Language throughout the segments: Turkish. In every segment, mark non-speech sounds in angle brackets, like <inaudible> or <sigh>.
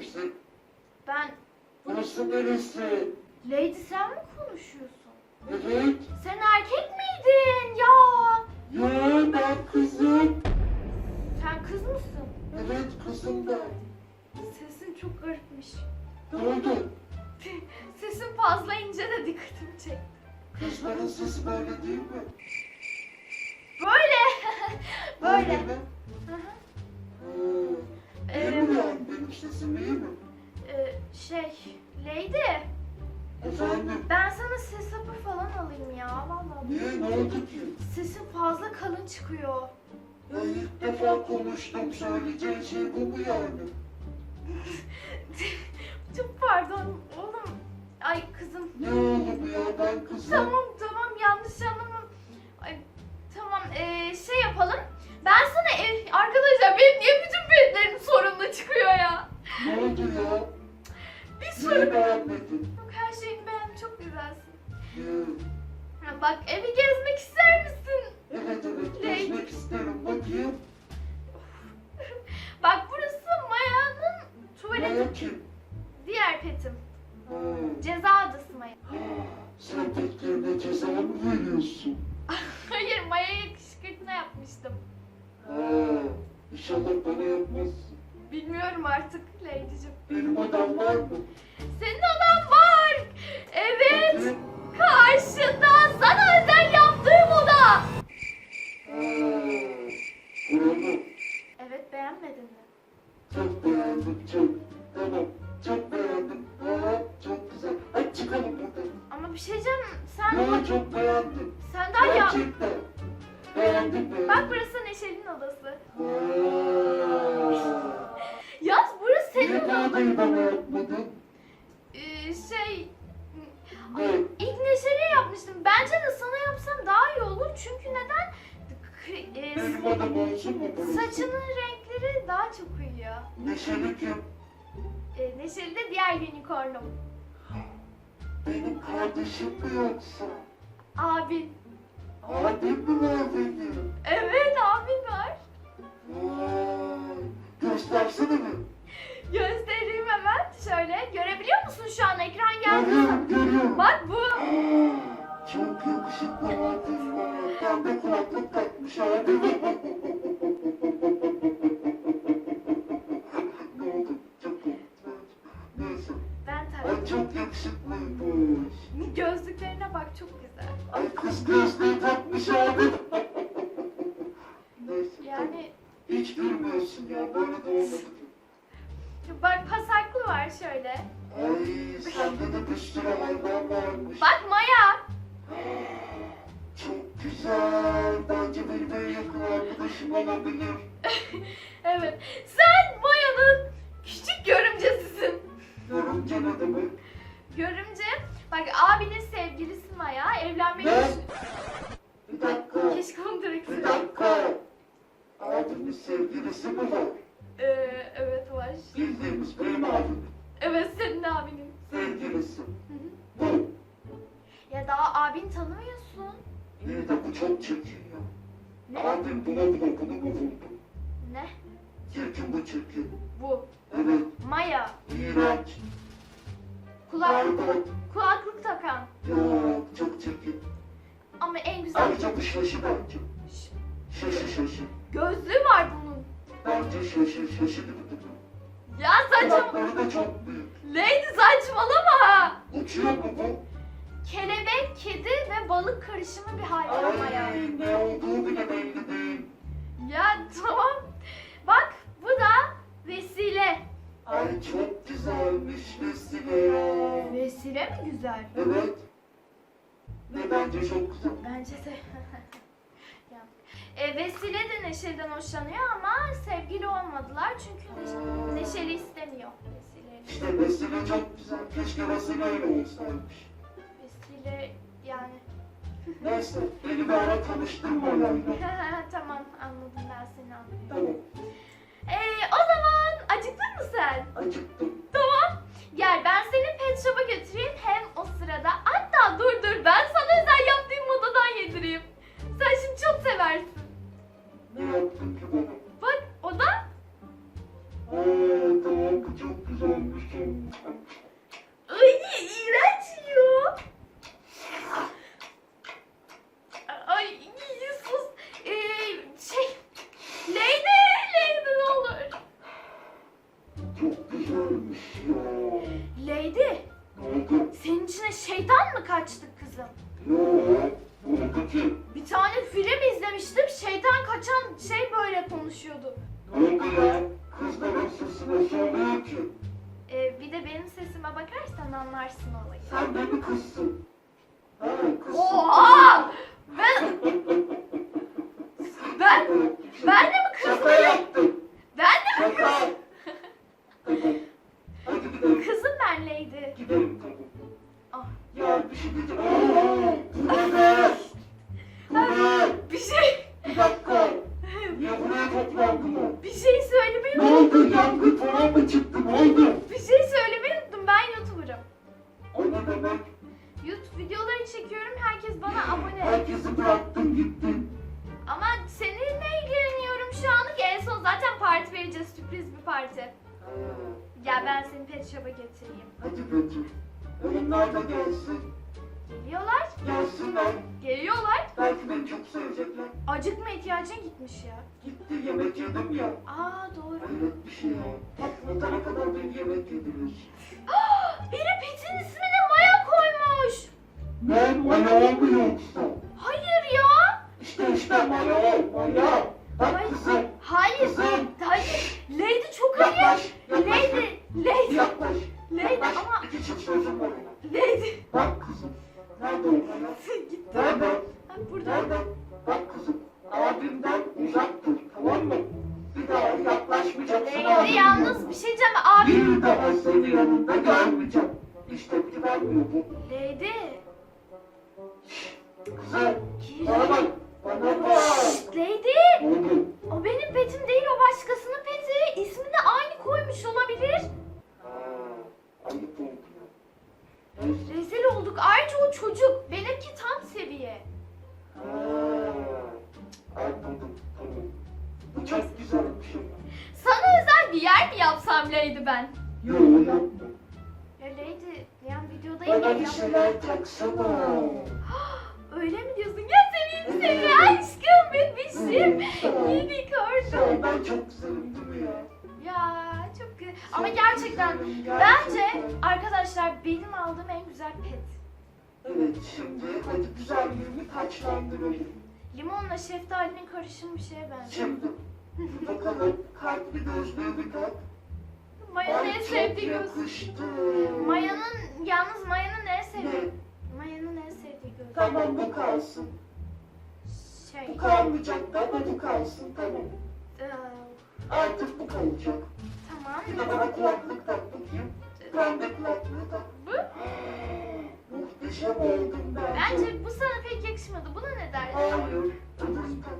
Kimsin? Ben... Burası neresi? Lady sen mi konuşuyorsun? Evet. Sen erkek miydin ya? Ya ben kızım. Sen kız mısın? Evet kızım ben. Sesin çok garipmiş. Ne oldu? <laughs> Sesin fazla ince de dikkatimi çekti. Kızların sesi böyle değil mi? Böyle. <laughs> Böyle. mi? Sesim iyi mi? Ee, şey, Lady, Efendim? ben sana ses hapı falan alayım ya vallahi. Niye ne oldu ki? Sesin fazla kalın çıkıyor. Ya ilk defa konuştum söyleyeceğin şey bu mu yani? <laughs> Çok pardon oğlum. Ay kızım. Ne oğlum ya ben kızım. Tamam tamam yanlış anlamam. Ay, tamam ee, şey yapalım. Ben sana ev... Arkadaşlar benim niye bütün petlerim sorunlu çıkıyor ya? Ne oldu ya? Bir sorun. beğenmedin? Yok her şeyini beğendim çok güzelsin. Ha, bak evi gezmek ister misin? Evet evet gezmek isterim bakayım. <laughs> Bak burası Maya'nın tuvaleti. Ne kim? Diğer petim. Ha, Ceza adası Maya. Sen petlerine ceza mı veriyorsun? <laughs> Hayır Maya'ya kışkırtma yapmıştım. Ha, İnşallah bana yapmazsın. Bilmiyorum artık Lady'cim. Benim adam var mı? Senin odan var. Evet. Karşında sana özel yaptığım oda. Ha, Buranı Evet beğenmedin mi? çok beğendim çok. Tamam çok beğendim. Ha, çok güzel. Hadi çıkalım buradan. Ama bir şey diyeceğim. Sen Ya çok Neşeli'nin odası. <laughs> Yaz burası senin odan. Ee, şey Ne? ilk Neşeli'ye yapmıştım. Bence de sana yapsam daha iyi olur. Çünkü neden? E, saçının renkleri daha çok uyuyor. Neşeli kim? Ee, Neşeli de diğer unicornum. Benim kardeşim mi yoksa? Abin. Abim mi var? Evet abin var. Vay. Göstersene mi? Göstereyim hemen. Şöyle. Görebiliyor musun şu an? Ekran geldi? Görüyorum. Bak bu. Çok yakışıklı abim var. Pembe kulaklık takmış abi. ne oldu? Çok çok yakışıklıymış. Gözlüklerine bak çok güzel. Ay kız gözlüğü takmış abi. Neyse. Yani Hiç gülmüyorsun ya. Böyle de olmadı. bak pasaklı var şöyle. Ay sende de bir sürü hayvan varmış. Bak Maya. Çok güzel. Bence benim en yakın arkadaşım olabilir. <laughs> Evet. Sen Maya'nın küçük görümcesisin. Görünce ne demek? Görümce. Bak abinin sevgilisi Maya. Evlenmeyi Ne? düşün- Bir dakika. Keşke onu direkt Bir dakika. Abimin sevgilisi mi var? Ee, evet var. Bildiğimiz benim abimin Evet senin abinin. sevgilisi. Hı hı. Bu. Ya daha abin tanımıyorsun. İyi de bu çok çirkin ya. Ne? Abim buna buna bunu mu buldu? Ne? Çirkin bu çirkin. Bu. Evet. Maya. İğrenç. Kulak, Berbat. kulaklık takan. Yok çok çirkin. Ama en güzel Ayrıca bu şaşı bence. Şaşı şaşı. gözlüğü var bunun. Bence şaşı şaşı gibi. Ya saçma. Kulakları da çok büyük. Lady saçmalama. Uçuyor mu bu? Kelebek, kedi ve balık karışımı bir hayvan Maya. Ay ne olduğu bile belli değil. Ya tamam. Bak bu da vesile. Ay çok güzelmiş Vesile ya. Vesile mi güzel? Evet. Ne bence çok güzel. Bence de. <laughs> E, vesile de Neşeli'den hoşlanıyor ama sevgili olmadılar çünkü Neşe, Neşeli istemiyor Vesile'yi. İşte Vesile çok güzel. Keşke Vesile öyle olsaymış. Vesile yani. Neyse <laughs> beni bir ara tanıştırma olayla. <laughs> tamam anladım ben seni anladım. Tamam E, şeytan mı kaçtı kızım? Ne oldu? Ki? Bir tane film izlemiştim. Şeytan kaçan şey böyle konuşuyordu. Ne oldu ya? Kızların sesine söylüyor ki. Ee, bir de benim sesime bakarsan anlarsın olayı. Sen de mi kızsın? Ha kızsın. Oha! Ben ben ben de mi Şaka kızım? yaptım. Ben de mi Şaka. kızım? Kızım ben Leydi. Gidelim tamam. Ah. Ya bir şey diyeceğim. Oo, Burada. Burada. Bir şey Bir dakika. Niye buraya toplandın benim aldığım en güzel pet. Evet şimdi hadi güzelliğini taçlandıralım. Limonla şeftalinin karışımı bir şeye benziyor. Şimdi <laughs> bakalım kalpli gözlüğü bir tak. Maya'nın Ay, en çok sevdiği göz. yakıştı. Maya'nın, yalnız Maya'nın en sevdiği. Maya'nın en sevdiği göz. Tamam bu kalsın. Şey. Bu kalmayacak da ama bu kalsın tamam. eee, Artık bu kalacak. tamam. Bir de bana kulaklık tak bakayım. Pembe kulaklığı tak. Bu? Muhteşem oldum bence. Bence bu sana pek yakışmadı. Buna ne dersin? Hayır. Öbür tak.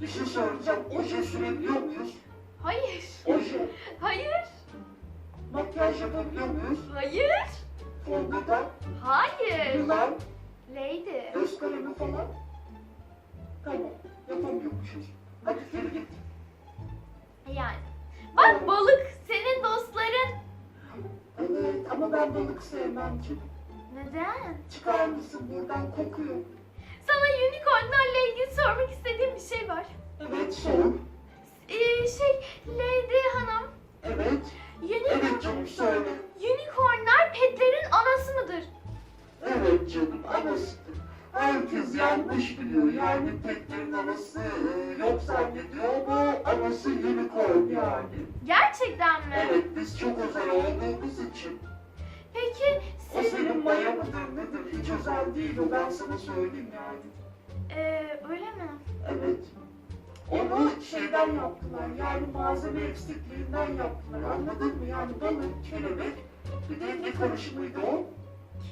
Bir şey söyleyeceğim. Oje sürebiliyor muyuz? Hayır. Oje. Hayır. Makyaj yapabiliyor muyuz? Hayır. Fondöten, Hayır. yılan, Lady. göz kalemi falan. Tamam. Yapamıyormuşuz. Hadi geri git. Yani. Bak balık senin dostların. Evet ama ben balık sevmem ki. Neden? Çıkar mısın buradan kokuyor. Sana unicornlarla ilgili sormak istediğim bir şey var. Evet sor. Ee, şey Lady hanım. Evet. Unicorn, Evet canım söyle. unicornlar petlerin anası mıdır? Evet canım anasıdır. Herkes yanlış biliyor. Yani petlerin anası e, yok zannediyor ama anası unicorn yani. Gerçekten mi? Evet biz çok özel olduğumuz için. Peki O siz... senin maya mıdır nedir hiç özel değil o ben sana söyleyeyim yani. Ee, öyle mi? Evet. Onu şeyden yaptılar yani malzeme eksikliğinden yaptılar anladın mı? Yani balık, kelebek bir de ne karışımıydı o?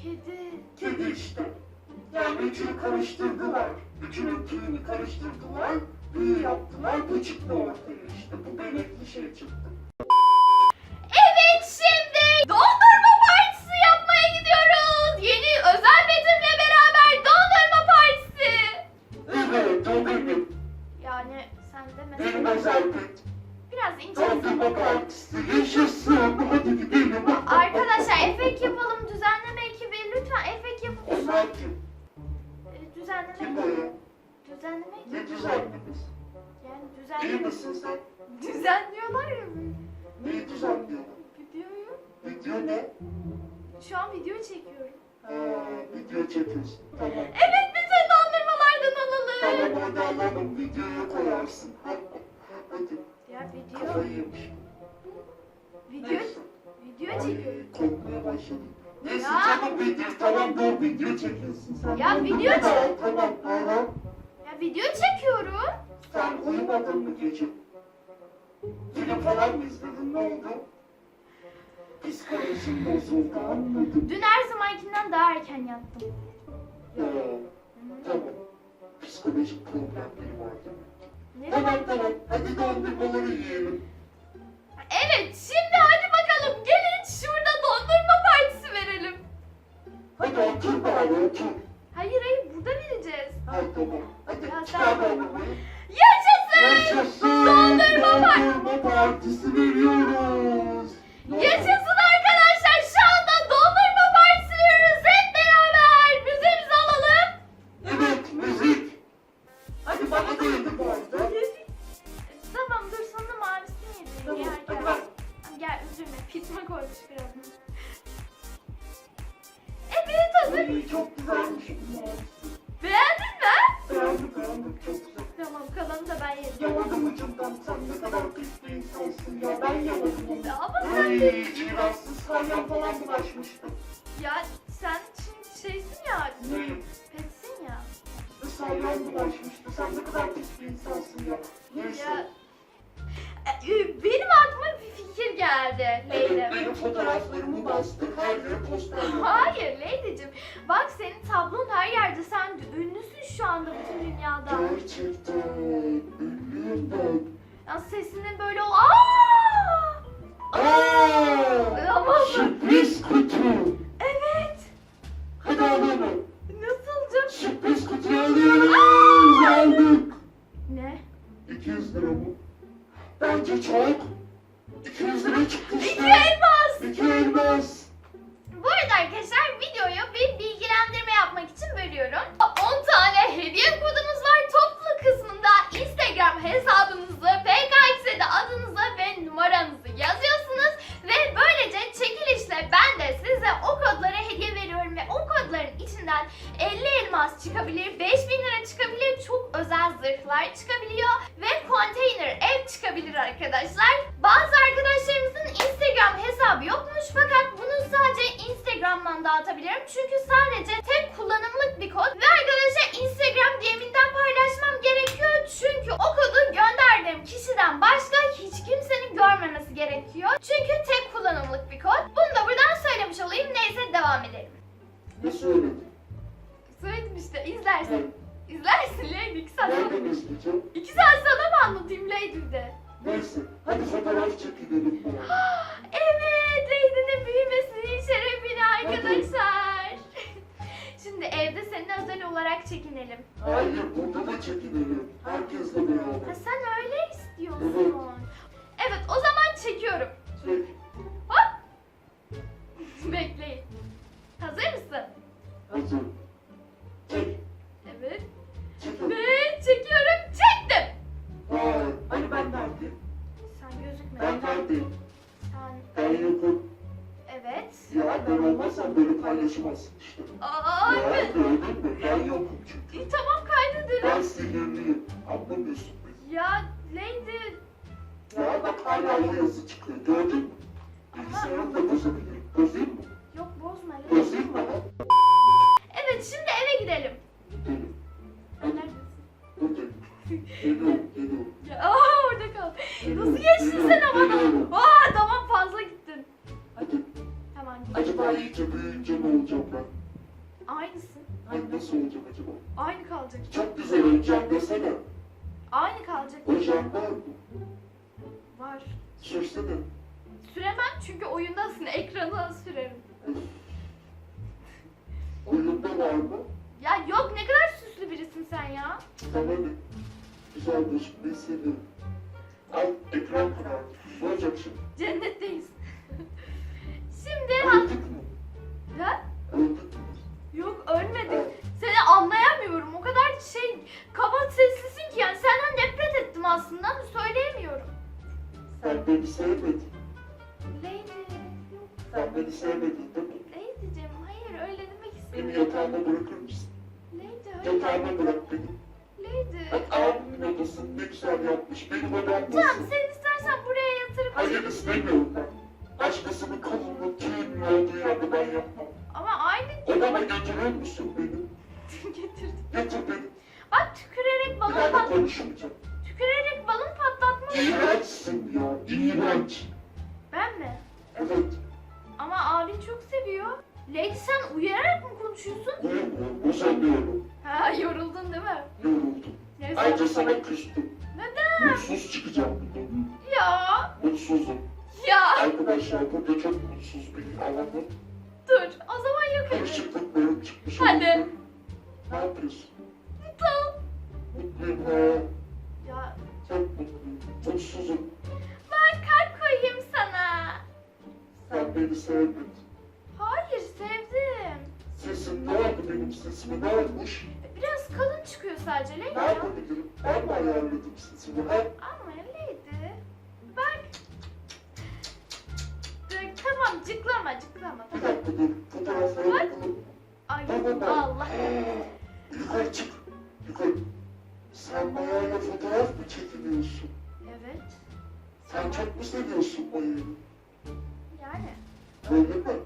Kedi. Kedi işte. Yani üçünü karıştırdılar. Üçünün tüyünü karıştırdılar. Büyü yaptılar. Bu çıktı ortaya işte. Bu benekli şey çıktı. Düzenliyorlar ya böyle. Neyi düzenliyorsun? Videoyu. Video ne? Şu an video çekiyorum. Ha, video çekiyorsun. Tamam. Evet bize dondurmalardan alalım. Tamam hadi alalım. Videoya koyarsın. <laughs> Hadi. Ya video. Kafayı yemiş. Video. Neyse. Video Ay, çekiyorum. korkmaya başladım. Neyse Ya. canım video tamam dur video çekiyorsun sen. Ya, video çek- Tamam aha. Ya video çekiyorum. Sen uyumadın mı gece? Film falan mı izledin ne oldu? Psikolojim bozuldu anladım. Dün her zamankinden daha erken yattım. Ya tamam. Psikolojik problemleri var demek. Ne? Tamam tamam hadi dondurmaları yiyelim. Evet şimdi hadi bakalım gelin şurada dondurma partisi verelim. Hadi otur bari otur. Hayır hayır burada vereceğiz. Ha tamam. Hadi Ya çıkar sen-. Yaşasın! Yaşasın! Dondurma partisi. Dondurma partisi veriyoruz. Yaşasın arkadaşlar şu anda dondurma partisi veriyoruz hep beraber. Müziğimizi alalım. Evet müzik. Hadi bana da yedi bu arada. Tamam dur sana mavisini yedireyim. Tamam, Gel hadi gel. bak. Gel üzülme pitme koymuş biraz. Evet hazır. Ay, çok güzelmiş bu mavisi. Yaladım ucundan sen ne kadar pis bir insansın ya. Ben yaladım onu. Ama sen Ay de... iğrençsiz salyan falan bulaşmıştı. Ya sen şimdi şeysin ya. Ne? Petsin ya. Salyan bulaşmıştı. Sen ne kadar pis bir insansın ya. Neyse. Ya. Benim fotoğraflarımı bastı. Her poster yaptı. Hayır Leyla'cığım. Bak senin tablon her yerde. Sen ünlüsün şu anda bütün dünyada. Gerçekten ünlüyüm ben. Ya sesinin böyle o... Aa! Aa! Ama Sürpriz kutu. evet. Hadi alalım. Nasılcım? Sürpriz kutuyu alıyoruz. Aldık. Ne? 200 lira mı? Bence çok. 200 lira çıktı İki elmas. İki elmas. Bu arada arkadaşlar videoyu bir bilgilendirme yapmak için bölüyorum. 10 tane hediye kodumuz var. Toplu kısmında paylaşamazsın işte. Aa, Ya evet. gördün mü? Ben yokum çünkü. İyi, tamam kaydederim. Ben sihirliyim. Anlamıyorsun. Ya Lady Ya bak hala o yazı çıkıyor. Gördün mü? Bilgisayarını da bozabilirim. Bozayım mı? yok bozma Lady. Bozayım mı? Evet şimdi eve gidelim. Gidelim. Neredesin? Buradayım. Geliyorum, geliyorum. Ya, aa orada kal. Nasıl geçtin sen havada? İyice büyüyünce ne olacağım ben? Aynısın. Ay nasıl olacağım acaba? Aynı kalacak. Çok güzel olacağım desene. Aynı kalacak. Hocam var mı? Var. Sürsene. Süremem çünkü oyundasın. Ekrana sürerim. Oyunda var mı? Ya yok ne kadar süslü birisin sen ya. Tamam. Güzel gözükmeyi seviyorum. Al ekran kararı. Ne olacak şimdi? Cennetteyiz. <laughs> Şimdi ha- Mü? Yok ölmedim. Seni anlayamıyorum. O kadar şey kaba seslisin ki yani senden nefret ettim aslında ama söyleyemiyorum. Sen beni sevmedin. Lady. Yok. Sen beni sevmedin değil mi? Lady'cim hayır öyle demek Beni istemiyorum. yatağıma bırakır mısın? Lady hayır. Yatağıma bırak beni. Lady. Bak abimin odasını ne güzel yapmış. Benim odam Tamam nasıl? sen istersen buraya yatırıp Hayır istemiyorum ben. Başkasının kolunu tüyünün olduğu yerde ben yapmam. Odama götürür müsün beni? getirdim. Götür beni. Bak tükürerek balon daha da pat konuşmayacağım. tükürerek balon patlatma. İğrençsin ya. İğrenç. Ben mi? Evet. Ama abin çok seviyor. Lady sen uyararak mı konuşuyorsun? Uyumuyorum. Uzanıyorum. Ha yoruldun değil mi? Yoruldum. Neyse. Ayrıca sana küstüm. Neden? Mutsuz çıkacağım buradan. Ya. Mutsuzum. Ya. Arkadaşlar burada çok mutsuz bir alanım. Dur. O zaman yok çıkmış. Hadi. Ne yapıyorsun? Mutluyum ha. Ya Çok mutluyum. Mutsuzum. ben kalp koyayım sana. Sen beni sevmedin. Hayır sevdim. Sesim ne oldu benim sesime ne olmuş? Biraz kalın çıkıyor sadece Lady Ne ya. yapabilirim? Ben mi ayarladım sesimi ha? Ama Lady. Cıklama cıklama. Tamam. bakalım. Ay ben. Allah. Yukarı çık. Yukarı. Sen Maya'yla fotoğraf mı çekiliyorsun? Evet. Sen çok mu seviyorsun Maya'yı? Yani. Öyle mi?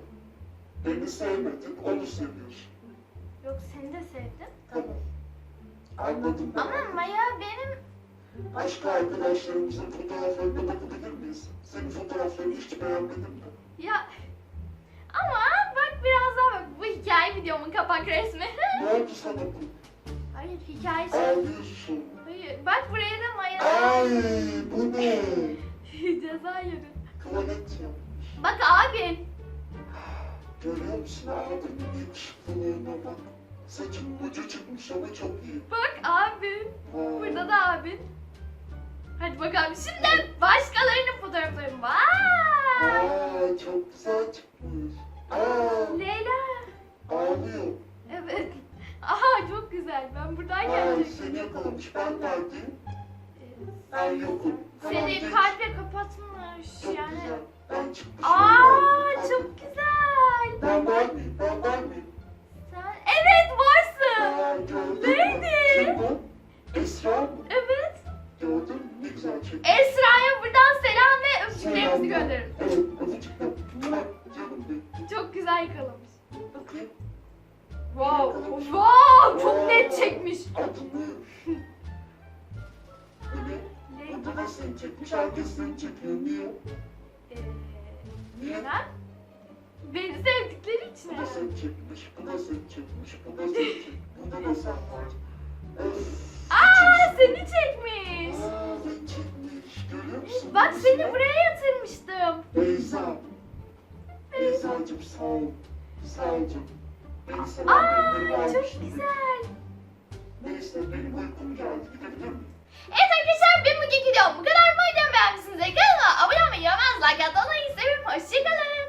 Beni sevmedin, onu seviyorsun. Yok seni de sevdim. Tamam. Anladım ben. Ama Maya benim Başka arkadaşlarımızın fotoğraflarına bakabilir miyiz? Senin fotoğraflarını hiç beğenmedim de. Ya ama bak biraz daha bak bu hikaye videomun kapak resmi. Hayır hikayesi. Ağlıyorsun. Hayır bak buraya da Maya Ay bu ne? <laughs> ceza yedi. Tuvalet. Bak abin. Görüyor musun abimin yakışıklılığına bak. Saçının ucu çıkmış ama çok iyi. Bak abin. Burada da abin. Hadi bakalım şimdi başkalarının fotoğrafları var. Aa çok güzel çıkmış. Aa Leyla. ağlıyor. Evet. Aha çok güzel. Ben buradayken Ay çektim. seni yakalamış. Ben neredeyim? Ben yokum. Tamam, Seni geç. kalple kapatmış Çok yani. güzel. Ben çıkmışım. Aa Esra'ya buradan selam ve öpücüklerimizi gönderin. Çok güzel yakalamış. Bakayım. Wow. Wow çok net çekmiş. Bu seni çekmiş. Seni çekiyor. Niye? Ee, neden? Beni sevdikleri için. Bu da seni çekmiş. Bu da seni çekmiş. Bu da seni çekmiş. Burada da sen var. Öf. Aa seni çekmiş. Bak seni buraya yatırmıştım. Beyza. Beyza'cığım sağ ol. Canım. Beni seven Aa çok güzel. Neyse benim uykum geldi. Gidebilir miyim? Evet arkadaşlar benim bugünkü videom bu kadar. Bu videomu beğenmişsiniz. Kanalıma abone olmayı, yorumlarınızı like atmayı, seviyorum. Hoşçakalın.